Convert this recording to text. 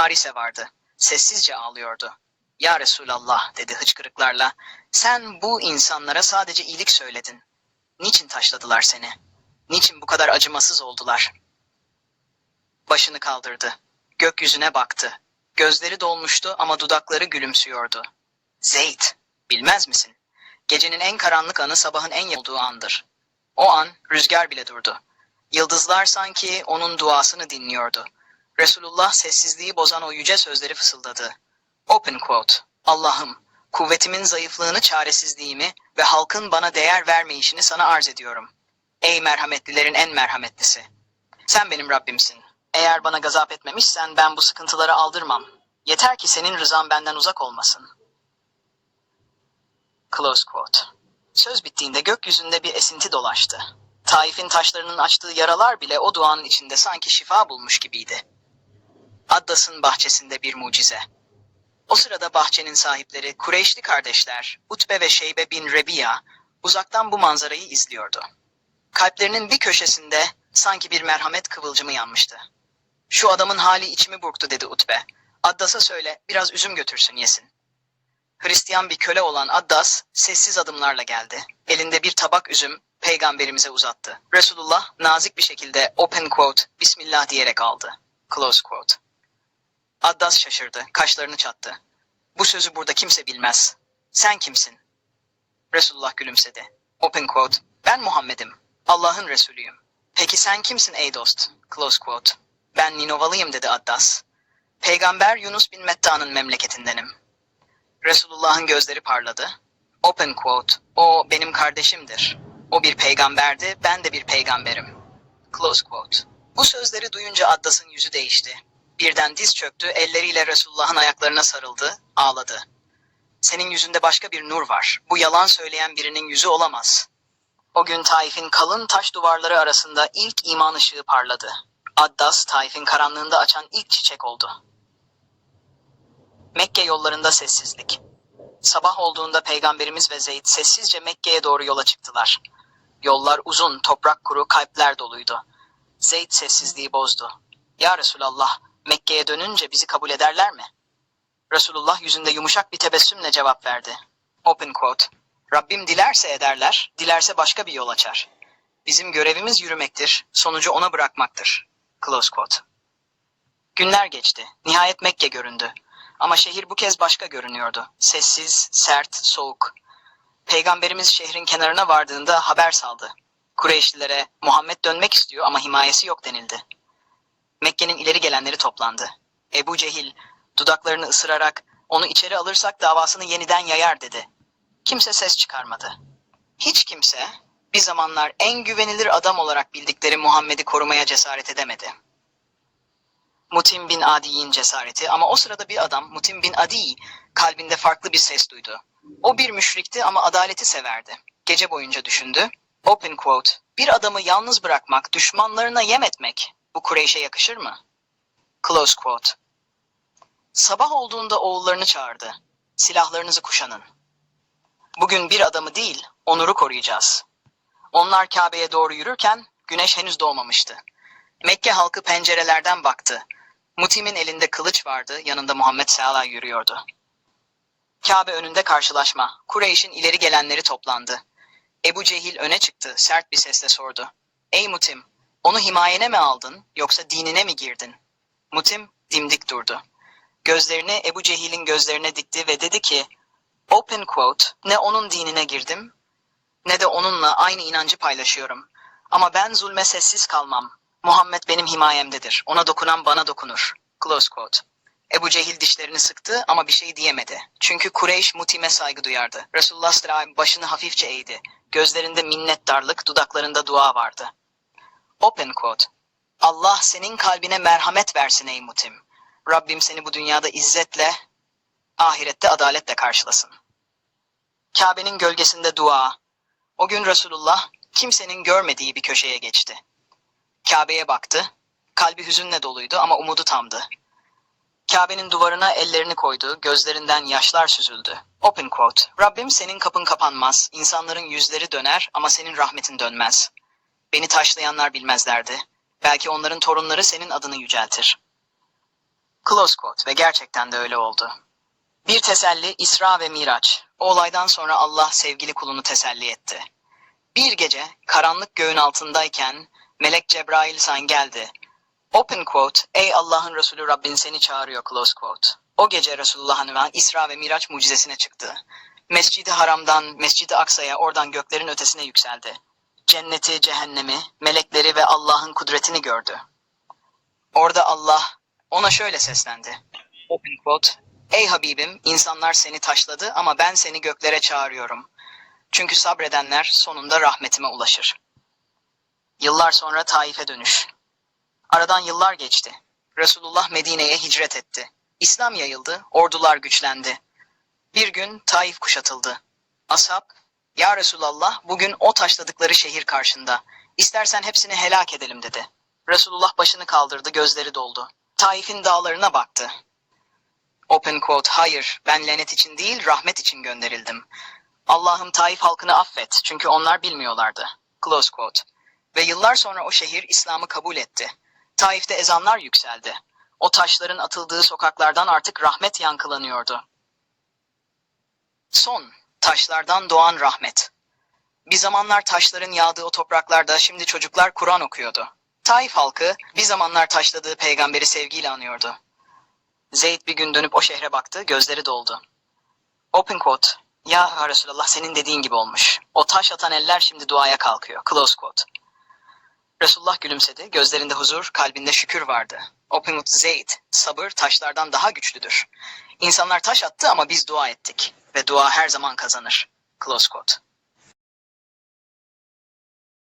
Harise vardı. Sessizce ağlıyordu. Ya Resulallah dedi hıçkırıklarla. Sen bu insanlara sadece iyilik söyledin. Niçin taşladılar seni? Niçin bu kadar acımasız oldular? Başını kaldırdı. Gökyüzüne baktı. Gözleri dolmuştu ama dudakları gülümsüyordu. Zeyd, bilmez misin? Gecenin en karanlık anı sabahın en olduğu andır. O an rüzgar bile durdu. Yıldızlar sanki onun duasını dinliyordu. Resulullah sessizliği bozan o yüce sözleri fısıldadı. Open quote. Allah'ım, kuvvetimin zayıflığını, çaresizliğimi ve halkın bana değer vermeyişini sana arz ediyorum. Ey merhametlilerin en merhametlisi. Sen benim Rabbimsin. Eğer bana gazap etmemişsen ben bu sıkıntıları aldırmam. Yeter ki senin rızan benden uzak olmasın. Close quote. Söz bittiğinde gökyüzünde bir esinti dolaştı. Taif'in taşlarının açtığı yaralar bile o duanın içinde sanki şifa bulmuş gibiydi. Addas'ın bahçesinde bir mucize. O sırada bahçenin sahipleri Kureyşli kardeşler Utbe ve Şeybe bin Rebiya uzaktan bu manzarayı izliyordu. Kalplerinin bir köşesinde sanki bir merhamet kıvılcımı yanmıştı. Şu adamın hali içimi burktu dedi Utbe. Addas'a söyle biraz üzüm götürsün yesin. Hristiyan bir köle olan Addas sessiz adımlarla geldi. Elinde bir tabak üzüm peygamberimize uzattı. Resulullah nazik bir şekilde open quote Bismillah diyerek aldı. Close quote. Addas şaşırdı, kaşlarını çattı. Bu sözü burada kimse bilmez. Sen kimsin? Resulullah gülümsedi. Open quote. Ben Muhammed'im. Allah'ın Resulüyüm. Peki sen kimsin ey dost? Close quote. Ben Ninovalıyım dedi Addas. Peygamber Yunus bin Metta'nın memleketindenim. Resulullah'ın gözleri parladı. Open quote. O benim kardeşimdir. O bir peygamberdi, ben de bir peygamberim. Close quote. Bu sözleri duyunca Addas'ın yüzü değişti. Birden diz çöktü, elleriyle Resulullah'ın ayaklarına sarıldı, ağladı. Senin yüzünde başka bir nur var. Bu yalan söyleyen birinin yüzü olamaz. O gün Taif'in kalın taş duvarları arasında ilk iman ışığı parladı. Addas, Taif'in karanlığında açan ilk çiçek oldu. Mekke yollarında sessizlik. Sabah olduğunda Peygamberimiz ve Zeyd sessizce Mekke'ye doğru yola çıktılar. Yollar uzun, toprak kuru, kalpler doluydu. Zeyd sessizliği bozdu. Ya Resulallah, Mekke'ye dönünce bizi kabul ederler mi? Resulullah yüzünde yumuşak bir tebessümle cevap verdi. Open quote. Rabbim dilerse ederler, dilerse başka bir yol açar. Bizim görevimiz yürümektir, sonucu ona bırakmaktır. Close quote. Günler geçti. Nihayet Mekke göründü. Ama şehir bu kez başka görünüyordu. Sessiz, sert, soğuk. Peygamberimiz şehrin kenarına vardığında haber saldı. Kureyşlilere Muhammed dönmek istiyor ama himayesi yok denildi. Mekke'nin ileri gelenleri toplandı. Ebu Cehil dudaklarını ısırarak onu içeri alırsak davasını yeniden yayar dedi. Kimse ses çıkarmadı. Hiç kimse bir zamanlar en güvenilir adam olarak bildikleri Muhammed'i korumaya cesaret edemedi. Mutim bin Adi'nin cesareti ama o sırada bir adam Mutim bin Adi kalbinde farklı bir ses duydu. O bir müşrikti ama adaleti severdi. Gece boyunca düşündü. Open quote. Bir adamı yalnız bırakmak, düşmanlarına yem etmek bu Kureyş'e yakışır mı? Close quote. Sabah olduğunda oğullarını çağırdı. Silahlarınızı kuşanın. Bugün bir adamı değil, onuru koruyacağız. Onlar Kabe'ye doğru yürürken güneş henüz doğmamıştı. Mekke halkı pencerelerden baktı. Mutim'in elinde kılıç vardı, yanında Muhammed Sala yürüyordu. Kabe önünde karşılaşma. Kureyş'in ileri gelenleri toplandı. Ebu Cehil öne çıktı, sert bir sesle sordu. Ey Mutim, onu himayene mi aldın, yoksa dinine mi girdin? Mutim dimdik durdu. Gözlerini Ebu Cehil'in gözlerine dikti ve dedi ki, Open quote, ne onun dinine girdim, ne de onunla aynı inancı paylaşıyorum. Ama ben zulme sessiz kalmam. Muhammed benim himayemdedir. Ona dokunan bana dokunur. Close quote. Ebu Cehil dişlerini sıktı ama bir şey diyemedi. Çünkü Kureyş Mutim'e saygı duyardı. Resulullah sallallahu başını hafifçe eğdi. Gözlerinde minnettarlık, dudaklarında dua vardı. Open quote. Allah senin kalbine merhamet versin ey Mutim. Rabbim seni bu dünyada izzetle, ahirette adaletle karşılasın. Kabe'nin gölgesinde dua. O gün Resulullah kimsenin görmediği bir köşeye geçti. Kabe'ye baktı. Kalbi hüzünle doluydu ama umudu tamdı. Kabe'nin duvarına ellerini koydu, gözlerinden yaşlar süzüldü. Open quote. Rabbim senin kapın kapanmaz, insanların yüzleri döner ama senin rahmetin dönmez. Beni taşlayanlar bilmezlerdi. Belki onların torunları senin adını yüceltir. Close quote ve gerçekten de öyle oldu. Bir teselli İsra ve Miraç. O olaydan sonra Allah sevgili kulunu teselli etti. Bir gece karanlık göğün altındayken Melek Cebrail san geldi. Open quote, ey Allah'ın Resulü Rabbin seni çağırıyor close quote. O gece Resulullah'ın ve İsra ve Miraç mucizesine çıktı. Mescid-i Haram'dan Mescid-i Aksa'ya oradan göklerin ötesine yükseldi. Cenneti, cehennemi, melekleri ve Allah'ın kudretini gördü. Orada Allah ona şöyle seslendi. Open quote, Ey Habibim, insanlar seni taşladı ama ben seni göklere çağırıyorum. Çünkü sabredenler sonunda rahmetime ulaşır. Yıllar sonra Taif'e dönüş. Aradan yıllar geçti. Resulullah Medine'ye hicret etti. İslam yayıldı, ordular güçlendi. Bir gün Taif kuşatıldı. Ashab, Ya Resulallah bugün o taşladıkları şehir karşında. İstersen hepsini helak edelim dedi. Resulullah başını kaldırdı, gözleri doldu. Taif'in dağlarına baktı. Open quote, hayır ben lanet için değil rahmet için gönderildim. Allah'ım Taif halkını affet çünkü onlar bilmiyorlardı. Close quote. Ve yıllar sonra o şehir İslam'ı kabul etti. Taif'te ezanlar yükseldi. O taşların atıldığı sokaklardan artık rahmet yankılanıyordu. Son, taşlardan doğan rahmet. Bir zamanlar taşların yağdığı o topraklarda şimdi çocuklar Kur'an okuyordu. Taif halkı bir zamanlar taşladığı peygamberi sevgiyle anıyordu. Zeyd bir gün dönüp o şehre baktı, gözleri doldu. Open quote. Ya Resulallah senin dediğin gibi olmuş. O taş atan eller şimdi duaya kalkıyor. Close quote. Resulullah gülümsedi. Gözlerinde huzur, kalbinde şükür vardı. Open quote Zeyd. Sabır taşlardan daha güçlüdür. İnsanlar taş attı ama biz dua ettik. Ve dua her zaman kazanır. Close quote.